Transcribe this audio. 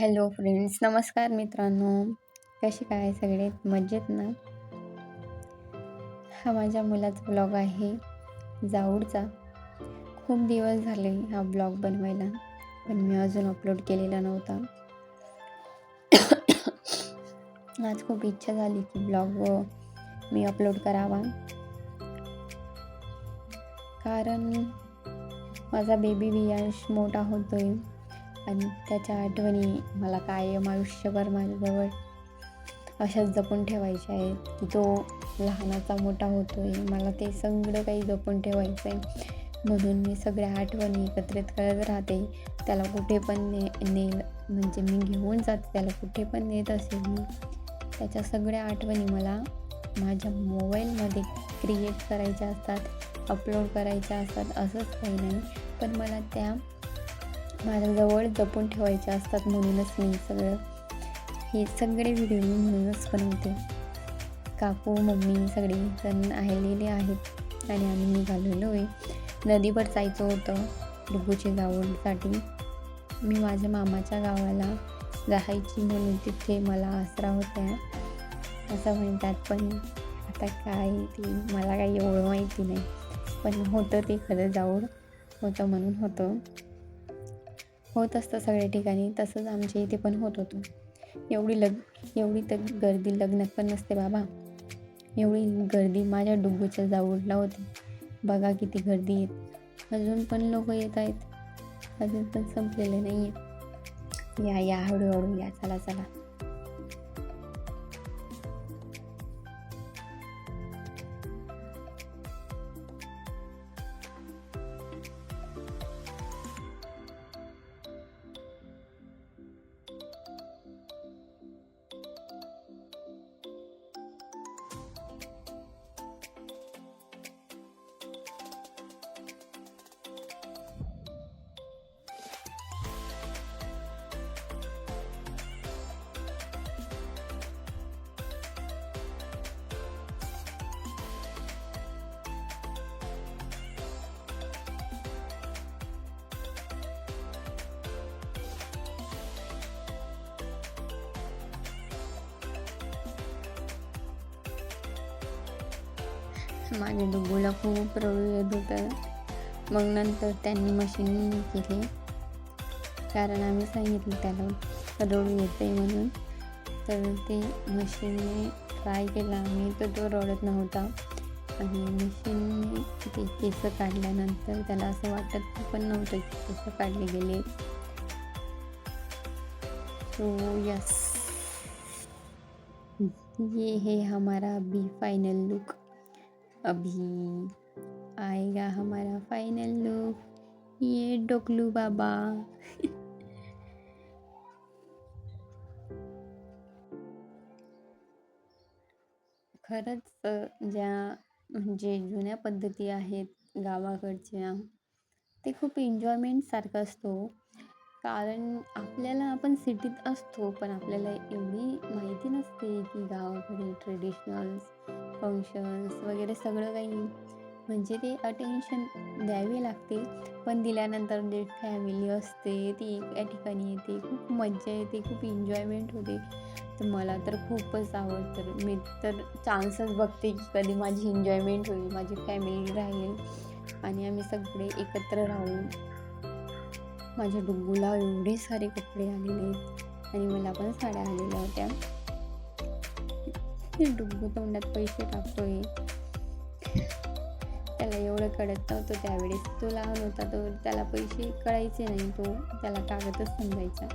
Hello friends नमस्कार मित्रांनो. कसे काय सगळे? मजेत ना? हा माझ्या मुलाचा ब्लॉग आहे जाऊडचा. खूप दिवस झाले हा ब्लॉग बनवायला पण मी अजून अपलोड केलेला नव्हता. आज खूप इच्छा झाली की ब्लॉग मी अपलोड करावा. कारण माझा बेबी वियांश मोठा होतोय. आणि त्याच्या आठवणी मला कायम आयुष्यभर माझ्याजवळ अशाच जपून ठेवायच्या आहेत की तो लहानाचा मोठा होतो आहे मला ते सगळं काही जपून ठेवायचं आहे म्हणून मी सगळ्या आठवणी एकत्रित करत राहते. त्याला कुठे पण ने नेल म्हणजे मी घेऊन जाते. त्याला कुठे पण नेत असेल मी त्याच्या सगळ्या आठवणी मला माझ्या मोबाईलमध्ये क्रिएट करायच्या असतात अपलोड करायच्या असतात. असंच काही नाही. पण मला त्या माझ्याजवळ जपून ठेवायचे असतात म्हणूनच मी सगळं हे सगळे व्हिडिओ मी म्हणूनच बनवते. काकू मम्मी सगळे जण आलेले आहेत आणि आम्ही निघालेलो आहे नदीवर जायचं होतं डुबूचे जावडसाठी मी माझ्या मामाच्या गावाला जायची म्हणून तिथे मला आसरा होत्या. असं म्हणतात पण आता काय ते मला काही एवढं माहिती नाही. पण होतं ते खरं जाऊड होतं म्हणून होतं. होत असतं सगळ्या ठिकाणी तसंच आमच्या इथे पण होत होतं. एवढी लग एवढी तर गर्दी लग्नात पण नसते बाबा. एवढी गर्दी माझ्या डुग्गूच्या जाऊडला होती. बघा किती गर्दी येत अजून पण लोक येत आहेत. अजून पण संपलेले नाही आहे या या हळूहळू या. चला चला. माझ्या डुग्गूला खूप रडू येत होतं. मग नंतर त्यांनी मशीन केली. कारण आम्ही सांगितलं त्याला रडू येते म्हणून. तर ते मशीनने ट्राय केला. आम्ही तर तो रडत नव्हता. आणि मशीनने ते केस काढल्यानंतर त्याला असं वाटत पण नव्हतं की केस काढले गेले. सो यस ये है हमारा बी फाइनल लुक अभी आएगा हमारा फाइनल लुक ये डोकलू बाबा। खरंच ज्या म्हणजे जुन्या पद्धती आहेत गावाकडच्या ते खूप एन्जॉयमेंटसारखं असतो. कारण आपल्याला आपण सिटीत असतो पण आपल्याला एवढी माहिती नसते की गावाकडे ट्रेडिशनल्स फंक्शन्स वगैरे सगळं काही म्हणजे ते अटेन्शन द्यावे लागते. पण दिल्यानंतर जे फॅमिली असते ती एका ठिकाणी येते खूप मज्जा येते खूप एन्जॉयमेंट होते. तर मला तर खूपच आवडतं. मी तर चान्सच बघते की कधी माझी एन्जॉयमेंट होईल माझी फॅमिली राहील आणि आम्ही सगळे एकत्र राहू माझ्या डुग्गूला एवढे सारे कपडे आलेले आहेत आणि मला पण साड्या आलेल्या होत्या. डुग्गू तोंडात पैसे टाकतोय? त्याला एवढं कळत नव्हतं त्यावेळेस. तो लहान होता तो त्याला पैसे कळायचे नाही तो त्याला कागदच समजायचा.